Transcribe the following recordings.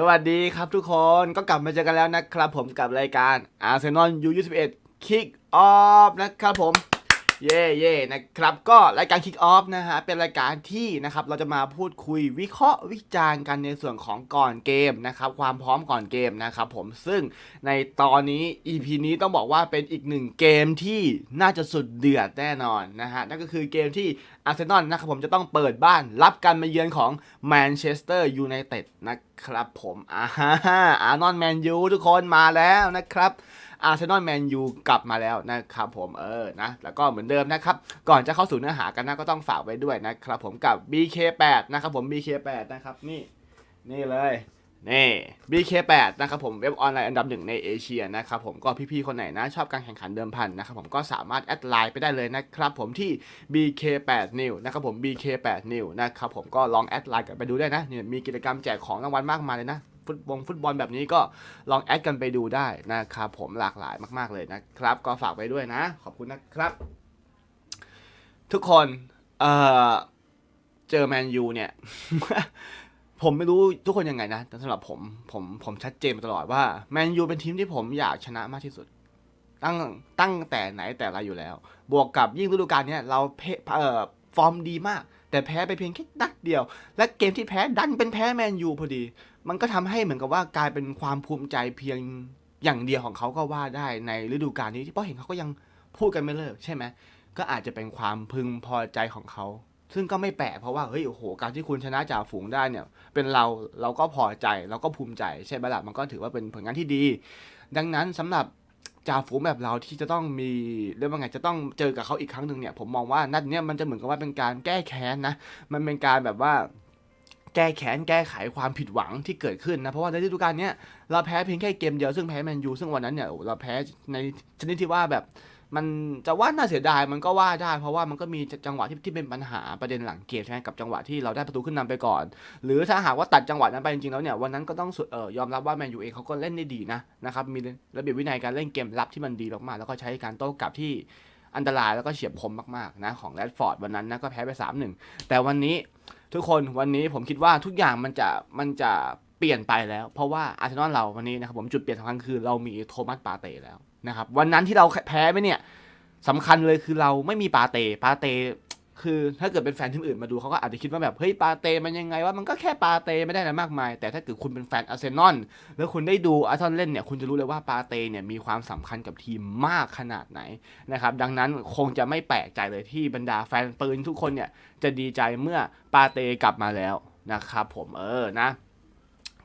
สวัสดีครับทุกคนก็กลับมาเจอกันแล้วนะครับผมกับรายการ Arsenal U21 Kick Off นะครับผม เย่เย่นะครับ ก็รายการ Kick Off นะฮะ เป็นรายการที่นะครับ เราจะมาพูดคุยวิเคราะห์วิจารณ์กันในส่วนของก่อนเกมนะครับ ความพร้อมก่อนเกมนะครับผม ซึ่งในตอนนี้ EP นี้ต้องบอกว่าเป็นอีกหนึ่งเกมที่น่าจะสุดเดือดแน่นอนนะฮะ นั่นก็คือเกมที่อาร์เซนอลนะครับผมจะต้องเปิดบ้านรับการมาเยือนของแมนเชสเตอร์ยูไนเต็ดนะครับผม อ่าฮะอาร์นอนแมนยูทุกคนมาแล้วนะครับ อาร์เซนอลแมนยูกลับมาแล้วนะครับผมเออนะแล้วก็เหมือนเดิมนะครับ ก่อนจะเข้าสู่เนื้อหากันนะก็ต้องฝากไว้ด้วยนะครับผมกับ BK8 นะครับผม BK8 นะครับนี่นี่เลยนี่ BK8 นะครับผมเว็บออนไลน์อันดับหนึ่งในเอเชียนะครับผมก็พี่ๆคนไหนนะชอบการแข่งขันเดิมพันนะครับผมก็สามารถแอดไลน์ไปได้เลยนะครับผมที่ BK8 New นะครับผม BK8 New นะครับผมก็ลองแอดไลน์กันไปดูได้นะเนี่ยมีกิจกรรมแจกของรางวัลมากมายเลยนะ ฟุตบอลฟุตบอลแบบนี้ก็ลองแอดกันไปดูได้นะครับผมหลากหลายมากๆเลยนะครับ ก็ฝากไว้ด้วยนะ ขอบคุณนะครับ ทุกคนเอ่อเจอแมนยูเนี่ย ผมไม่รู้ทุกคนยังไงนะแต่สำหรับผมผมผมชัดเจนมาตลอดว่าแมนยูเป็นทีมที่ผมอยากชนะมากที่สุด ตั้งตั้งแต่ไหนแต่ไรอยู่แล้ว บวกกับยิ่งฤดูกาลนี้เราเพเอ่อฟอร์มดีมาก แต่แพ้ไปเพียงแค่นัดเดียว และเกมที่แพ้ดันเป็นแพ้แมนยูพอดี มันก็ทำให้เหมือนกับว่ากลายเป็นความภูมิใจเพียงอย่างเดียวของเขาก็ว่าได้ในฤดูกาลนี้ที่พราะเห็นเขาก็ยังพูดกันไม่เลิกใช่ไหมก็อาจจะเป็นความพึงพอใจของเขา ซึ่งก็ไม่แปลกเพราะว่าเฮ้ยโอ้โหการที่คุณชนะจ่าฝูงได้เนี่ย เป็นเราเราก็พอใจเราก็ภูมิใจใช่ไหมล่ะมันก็ถือว่าเป็นผลงานที่ดี ดังนั้นสำหรับจ่าฝูงแบบเราที่จะต้องมีเรื่องว่าไงจะต้องเจอกับเขาอีกครั้งหนึ่งเนี่ยผมมองว่านัดเนี้ยมันจะเหมือนกับว่าเป็นการแก้แค้นนะมันเป็นการแบบว่า แก้แค้นแก้ไขความผิดหวังที่เกิดขึ้นนะ เพราะว่าในฤดูกาลเนี้ยเราแพ้เพียงแค่เกมเดียวซึ่งแพ้แมนยูซึ่งวันนั้นเนี่ยโอ้เราแพ้ในชนิดที่ว่าแบบมันจะว่าน่าเสียดายมันก็ว่าได้ เพราะว่ามันก็มีจังหวะที่ที่เป็นปัญหาประเด็นหลังเกมใช่ไหมกับจังหวะที่เราได้ประตูขึ้นนำไปก่อน หรือถ้าหากว่าตัดจังหวะนั้นไปจริงๆแล้วเนี่ยวันนั้นก็ต้องเออยอมรับว่าแมนยูเองเขาก็เล่นได้ดีนะนะครับมีระเบียบวินัยการเล่นเกมรับที่มันดีมากๆแล้วก็ใช้การโต้กลับที่อันตรายแล้วก็เฉียบคมมากๆนะของแรดฟอร์ดวันนั้นนะก็แพ้ไป3-1แต่วันนี้ ทุกคนวันนี้ผมคิดว่าทุกอย่างมันจะมันจะเปลี่ยนไปแล้ว เพราะว่าอาร์เซนอลเราวันนี้นะครับผมจุดเปลี่ยนสำคัญคือเรามีโทมัสปาเต้แล้วนะครับวันนั้นที่เราแพ้ไปเนี่ยสำคัญเลยคือเราไม่มีปาเต้ปาเต้ คือถ้าเกิดเป็นแฟนทีมอื่นมาดูเขาก็อาจจะคิดว่าแบบเฮ้ยปาเต้มันยังไงว่ามันก็แค่ปาเต้ไม่ได้อะไรมากมาย แต่ถ้าเกิดคุณเป็นแฟนอาร์เซนอลแล้วคุณได้ดูอาร์เซนอลเล่นเนี่ยคุณจะรู้เลยว่าปาเต้เนี่ยมีความสำคัญกับทีมมากขนาดไหนนะครับดังนั้นคงจะไม่แปลกใจเลยที่บรรดาแฟนปืนทุกคนเนี่ยจะดีใจเมื่อปาเต้กลับมาแล้วนะครับผมเออนะ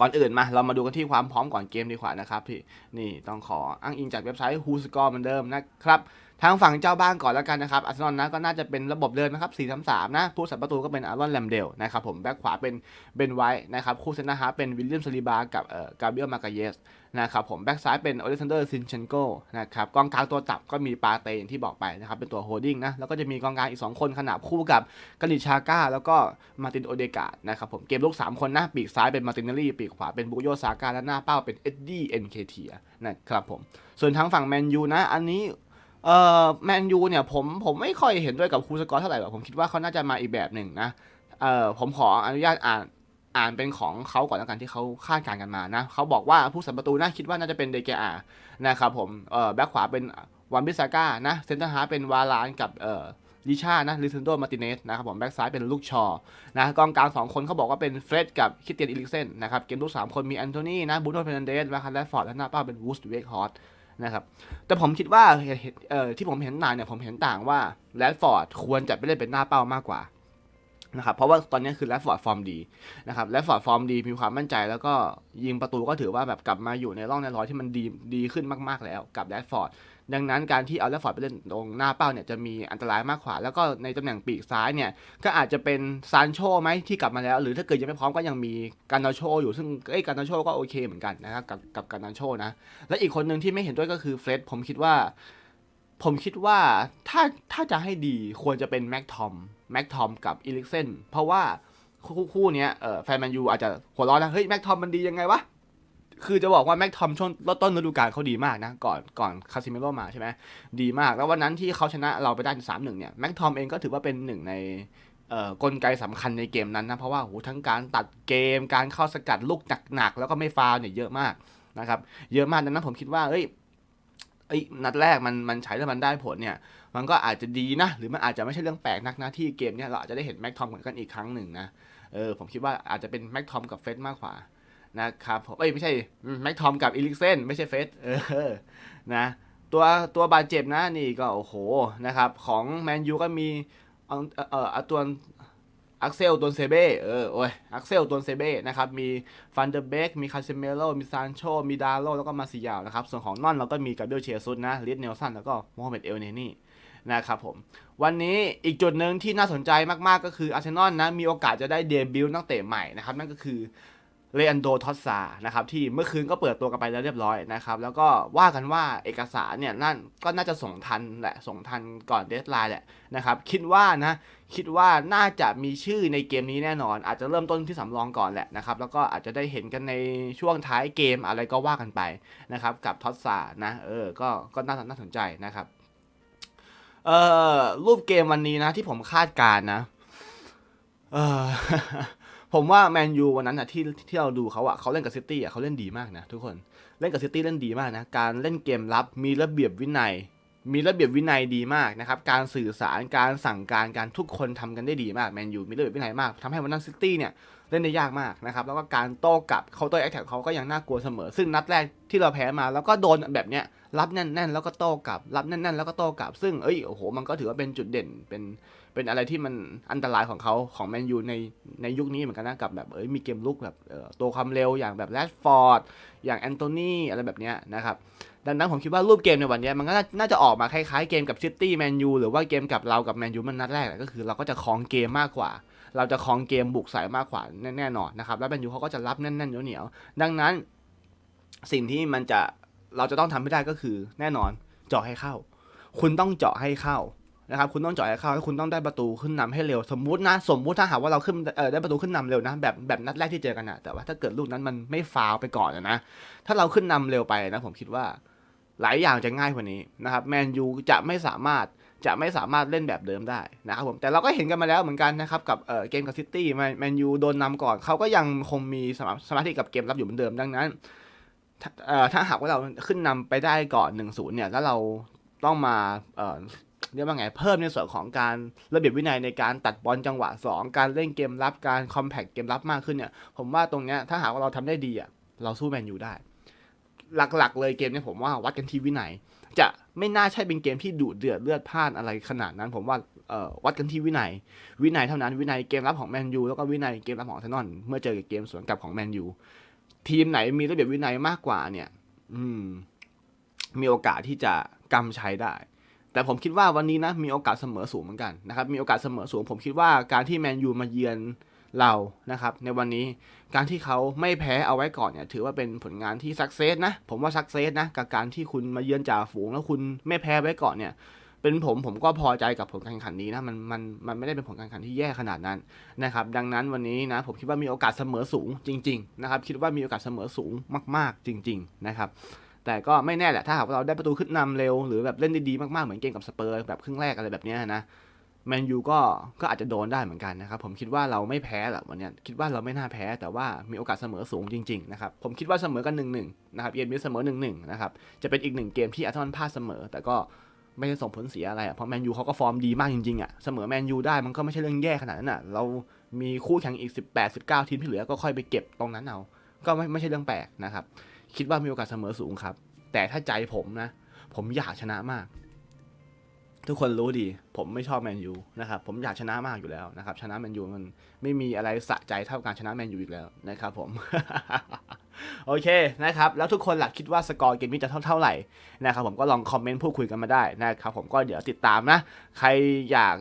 ก่อนอื่นมาเรามาดูกันที่ความพร้อมก่อนเกมดีกว่านะครับพี่นี่ต้องขออ้างอิงจากเว็บไซต์ Who Score เหมือนเดิมนะครับ ทางฝั่งเจ้าบ้านก่อนแล้วกันนะครับอาร์เซนอลนะก็น่าจะเป็นระบบเดิมนะครับ4-3-3นะผู้สับประตูก็เป็นอารอนแลมเดลนะครับผมแบ็คขวาเป็นเบนไวท์นะครับคู่เซนเตอร์ฮาร์เป็นวิลเลียมซาลิบากับเอ่อกาเบรียลมาเกเยสนะครับผมแบ็คซ้ายเป็นอเล็กซานเดอร์ซินเชนโกนะครับกองกลางตัวจับก็มีปาเตอย่างที่บอกไปนะครับเป็นตัวโฮดดิ้งนะแล้วก็จะมีกองกลางอีก 2 คนขนาบคู่กับกาลิชาก้า แล้วก็มาตินโอเดกาดนะครับผมเกมลุก3 คนนะปีกซ้ายเป็นมาตินเนลลี่ปีกขวาเป็นบุโยซาก้าและหน้าเป้าเป็นเอ็ดดี้เอ็นเคเทียนะครับผมส่วนทางฝั่งแมนยูนะอันนี้ เอ่อแมนยูเนี่ยผมผมไม่ค่อยเห็นด้วยกับครูสกอตเท่าไหร่หรอกผมคิดว่าเขาน่าจะมาอีกแบบหนึ่งนะเอ่อผมขออนุญาตอ่านอ่านเป็นของเขาก่อนแล้วกันที่เขาคาดการณ์กันมานะเขาบอกว่าผู้สัมประตูน่าคิดว่าน่าจะเป็นเดเกอานะครับผมเอ่อแบ็คขวาเป็นวันบิสาก้านะเซนเตอร์ฮาร์เป็นวาลานกับเอ่อลิชานะลิซันโดมาติเนสนะครับผมแบ็คซ้ายเป็นลูกชอนะกองกลางสองคนเขาบอกว่าเป็นเฟร็ดกับคิเตียนอิลิกเซนนะครับเกมลูกสามคนมีแอนโทนีนะบูโนเฟรนันเดสแบ็คคันแลฟอร์ดและหน้าเป้าเป็นวูสเวกฮอต นะครับ แต่ผมคิดว่าที่ผมเห็นต่างเนี่ยผมเห็นต่างว่าแรดฟอร์ดควรจะไปเล่นเป็นหน้าเป้ามากกว่า นะครับเพราะว่าตอนนี้คือแรดฟอร์ดฟอร์มดีนะครับแรดฟอร์ดฟอร์มดีมีความมั่นใจแล้วก็ยิงประตูก็ถือว่าแบบกลับมาอยู่ในร่องในรอยที่มันดีดีขึ้นมากๆแล้วกับแรดฟอร์ดดังนั้นการที่เอาแรดฟอร์ดไปเล่นตรงหน้าเป้าเนี่ยจะมีอันตรายมากกว่า แล้วก็ในตำแหน่งปีกซ้ายเนี่ยก็อาจจะเป็นซานโชไหมที่กลับมาแล้ว หรือถ้าเกิดยังไม่พร้อมก็ยังมีการนาโชอยู่ซึ่งเอ้การนาโชก็โอเคเหมือนกันนะครับกับกับการนาโชนะและอีกคนหนึ่งที่ไม่เห็นด้วยก็คือเฟร็ดผมคิดว่า ผมคิดว่าถ้าถ้าจะให้ดีควรจะเป็นแม็กทอมแม็กทอมกับอีลิกเซนเพราะว่าคู่คู่นี้แฟนแมนยูอาจจะหัวร้อนนะเฮ้ยแม็กทอมมันดียังไงวะคือจะบอกว่าแม็กทอมช่วงต้นฤดูกาลเขาดีมากนะ ก่อนก่อนคาซิเมโรมาใช่ไหมดีมาก แล้ววันนั้นที่เขาชนะเราไปได้สามหนึ่งเนี่ยแม็กทอมเองก็ถือว่าเป็นหนึ่งในกลไกสำคัญในเกมนั้นนะ เพราะว่าโหทั้งการตัดเกมการเข้าสกัดลูกหนักๆ แล้วก็ไม่ฟาวเนี่ยเยอะมากนะครับ เยอะมากดังนั้นผมคิดว่าเอ้ย เอ้นัดแรกมันมันใช้แล้วมันได้ผลเนี่ย มันก็อาจจะดีนะ หรือมันอาจจะไม่ใช่เรื่องแปลกนักนะที่เกมเนี่ยเราอาจจะได้เห็นแม็กทอมเหมือนกันอีกครั้งหนึ่งนะเออผมคิดว่าอาจจะเป็นแม็กทอมกับเฟสมากกว่านะครับผมเอ้ยไม่ใช่แม็กทอมกับอีลิกเซนไม่ใช่เฟสเออนะตัวตัวบาดเจ็บนะนี่ก็โอ้โหนะครับของแมนยูก็มีเออเออเอาตัว อักเซลตัวเซเบ้เออโอ้ยอักเซลตัวเซเบ้นะครับมีฟันเดอร์เบกมีคาเซเมโลมีซานโชมีดาโลแล้วก็มาซิยาวนะครับส่วนของนอนเราก็มีกาเบรียลเชียซุสนะลิสเนลสันแล้วก็โมฮัมเหม็ดเอลเนนี่นะครับผม วันนี้อีกจุดหนึ่งที่น่าสนใจมากๆก็คืออาร์เซนอลนะมีโอกาสจะได้เดบิวต์นักเตะใหม่นะครับนั่นก็คือ เลอันโดทอสซานะครับที่เมื่อคืนก็เปิดตัวกันไปแล้วเรียบร้อยนะครับแล้วก็ว่ากันว่าเอกสารเนี่ยนั่นก็น่าจะส่งทันแหละส่งทันก่อนเดทไลน์แหละนะครับคิดว่านะคิดว่าน่าจะมีชื่อในเกมนี้แน่นอน อาจจะเริ่มต้นที่สำรองก่อนแหละนะครับแล้วก็อาจจะได้เห็นกันในช่วงท้ายเกมอะไรก็ว่ากันไปนะครับกับทอสซานะเออก็ก็น่าน่าสนใจนะครับเอ่อรูปเกมวันนี้นะที่ผมคาดการณ์นะเออ ผมว่าแมนยูวันนั้นอะที่ที่เราดูเขาอะเขาเล่นกับซิตี้อะเขาเล่นดีมากนะทุกคนเล่นกับซิตี้เล่นดีมากนะการเล่นเกมรับมีระเบียบวินัย มีระเบียบวินัยดีมากนะครับการสื่อสารการสั่งการการทุกคนทำกันได้ดีมากแมนยูมีระเบียบวินัยมากทำให้วันนั้นซิตี้เนี่ยเล่นได้ยากมากนะครับแล้วก็การโต้กลับเคาน์เตอร์แอคแท็กเขาก็ยังน่ากลัวเสมอ ซึ่งนัดแรกที่เราแพ้มาแล้วก็โดนแบบเนี้ย รับแน่นๆแล้วก็โต้กลับ รับแน่นๆแล้วก็โต้กลับ ซึ่งเอ้ยโอ้โหมันก็ถือว่าเป็นจุดเด่นเป็นเป็นอะไรที่มันอันตรายของเขาของแมนยูในในยุคนี้เหมือนกันนะกับแบบเอ้ยมีเกมลุกแบบตัวความเร็วอย่างแบบแรดฟอร์ดอย่างแอนโทนีอะไรแบบเนี้ยนะครับดังนั้นผมคิดว่ารูปเกมในวันนี้มันก็น่าจะออกมาคล้ายๆเกมกับซิตี้แมนยูหรือว่าเกมกับเรากับแมนยูมันนัดแรกแหละก็คือเราก็จะครองเกมมากกว่า เราจะครองเกมบุกใส่มากกว่าแน่นอนนะครับแล้วแมนยูเขาก็จะรับแน่นๆเหนียวๆดังนั้นสิ่งที่มันจะ เราจะต้องทำให้ได้ก็คือ แน่นอนเจาะให้เข้า คุณต้องเจาะให้เข้านะครับ คุณต้องเจาะให้เข้าแล้วคุณต้องได้ประตูขึ้นนำให้เร็ว สมมุตินะ สมมุติถ้าหากว่าเราขึ้นเออได้ประตูขึ้นนำเร็วนะ แบบแบบนัดแรกที่เจอกันนะแต่ว่าถ้าเกิดลูกนั้นมันไม่ฟาวไปก่อนนะ ถ้าเราขึ้นนำเร็วไปนะ ผมคิดว่า หลายอย่างจะง่ายกว่านี้นะครับ แมนยูจะไม่สามารถจะไม่สามารถเล่นแบบเดิมได้นะครับผม แต่เราก็เห็นกันมาแล้วเหมือนกันนะครับ กับเอ่อเกมกับซิตี้แมนยูโดนนำก่อน เขาก็ยังคงมีสมาธิกับเกมรับอยู่เหมือนเดิมดังนั้น ถ้าเอ่อถ้าหากว่าเราขึ้นนำไปได้ก่อน1นศูนย์เนี่ยแล้วเราต้องมาเรียกว่าไงเพิ่มในส่วนของการระเบียบวินัยในการตัดบอลจังหวะ 2 การเล่นเกมรับการคอมแพคเกมรับมากขึ้นเนี่ย ผมว่าตรงเนี้ยถ้าหากว่าเราทำได้ดีอะเราสู้แมนยูได้ หลักๆ เลยเกมเนี้ผมว่าวัดกันที่วินัย จะไม่น่าใช่เป็นเกมที่ดุเดือดเลือดพล่านอะไรขนาดนั้น ผมว่าวัดกันที่วินัย วินัยเท่านั้นวินัยเกมรับของแมนยูแล้วก็วินัยเกมรับของเซนนอลเมื่อเจอกับเกมสวนกลับของแมนยู ทีมไหนมีระเบียบวินัยมากกว่าเนี่ย อืม มีโอกาสที่จะกำใชัยได้ แต่ผมคิดว่าวันนี้นะ มีโอกาสเสมอสูงเหมือนกันนะครับ มีโอกาสเสมอสูง ผมคิดว่าการที่แมนยูมาเยือนเรานะครับ ในวันนี้การที่เขาไม่แพ้เอาไว้ก่อนเนี่ย ถือว่าเป็นผลงานที่สักเซสนะ ผมว่าสักเซสนะ กับการที่คุณมาเยือนจ่าฝูงแล้วคุณไม่แพ้ไว้ก่อนเนี่ย เป็นผมผมก็พอใจกับผลการแข่งขันนี้นะมันมันมันไม่ได้เป็นผลการแข่งขันที่แย่ขนาดนั้นนะครับ ดังนั้นวันนี้นะผมคิดว่ามีโอกาสเสมอสูงจริง ๆ นะครับ คิดว่ามีโอกาสเสมอสูงมาก ๆ จริง ๆ นะครับ แต่ก็ไม่แน่แหละถ้าหากว่าเราได้ประตูขึ้นนำเร็วหรือแบบเล่นได้ดีมากๆเหมือนเกมกับสเปอร์แบบครึ่งแรกอะไรแบบนี้นะแมนยูก็ก็อาจจะโดนได้เหมือนกันนะครับ ผมคิดว่าเราไม่แพ้แหละวันนี้คิดว่าเราไม่น่าแพ้แต่ว่ามีโอกาสเสมอสูงจริงๆนะครับผมคิดว่าเสมอกันหนึ่งหนึ่งนะครับเย็นมิเสมอหนึ่งหนึ่งนะครับจะเป็นอีกหนึ่งเกมที่อาร์เซนอลพลาดเสมอ แต่ก็ ไม่ได้ส่งผลเสียอะไรอะเพราะแมนยูเขาก็ฟอร์มดีมากจริงๆอะเสมอแมนยูได้มันก็ไม่ใช่เรื่องแย่ขนาดนั้นอะเรามีคู่แข่งอีก 18 19 ทีมที่เหลือก็ค่อยไปเก็บตรงนั้นเอาก็ไม่ไม่ใช่เรื่องแปลกนะครับ คิดว่ามีโอกาสเสมอสูงครับ แต่ถ้าใจผมนะ ผมอยากชนะมาก ทุกคนรู้ดี ผมไม่ชอบแมนยูนะครับผมอยากชนะมากอยู่แล้วนะครับ ชนะแมนยูมันไม่มีอะไรสะใจเท่าการชนะแมนยูอีกแล้วนะครับผม โอเคนะครับแล้วทุกคนหลักคิดว่าสกอร์เกมนี้จะเท่าเท่าไหร่นะครับผมก็ลองคอมเมนต์พูดคุยกันมาได้นะครับผมก็เดี๋ยวติดตามนะใครอยาก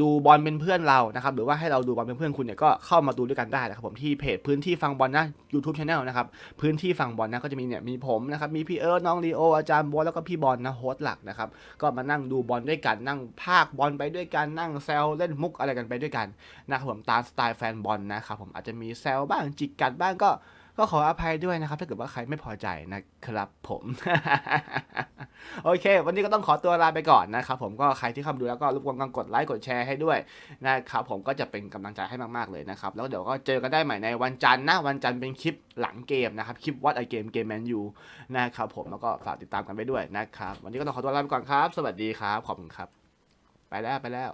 ดูบอลเป็นเพื่อนเรานะครับหรือว่าให้เราดูบอลเป็นเพื่อนคุณเนี่ยก็เข้ามาดูด้วยกันได้นะครับผมที่เพจพื้นที่ฟังบอลนะ YouTube Channel นะครับพื้นที่ฟังบอลนะก็จะมีเนี่ยมีผมนะครับมีพี่เอิร์ธน้องลีโออาจารย์บอลแล้วก็พี่บอลนะโฮสต์หลักนะครับก็มานั่งดูบอลด้วยกันนั่งภาคบอลไปด้วยกันนั่งแซวเล่นมุกอะไรกันไปด้วยกันนะครับผมตามสไตล์แฟนบอลนะครับผมอาจจะมีแซวบ้างจิกกัดบ้างก็ ก็ขออภัยด้วยนะครับ ถ้าเกิดว่าใครไม่พอใจนะครับผมโอเค วันนี้ก็ต้องขอตัวลาไปก่อนนะครับผมก็ใครที่เข้ามาดูแล้วก็รบกวนกดไลค์กดแชร์ให้ด้วยนะครับผมก็จะเป็นกำลังใจให้มาก ๆ เลยนะครับ แล้วเดี๋ยวก็เจอกันได้ใหม่ในวันจันทร์นะวันจันทร์เป็นคลิปหลังเกมนะครับคลิปวัดไอเกมเกมแมนยูนะครับผมแล้วก็ฝากติดตามกันไปด้วยนะครับ วันนี้ก็ต้องขอตัวลาไปก่อนครับ สวัสดีครับขอบคุณครับ ไปแล้วไปแล้ว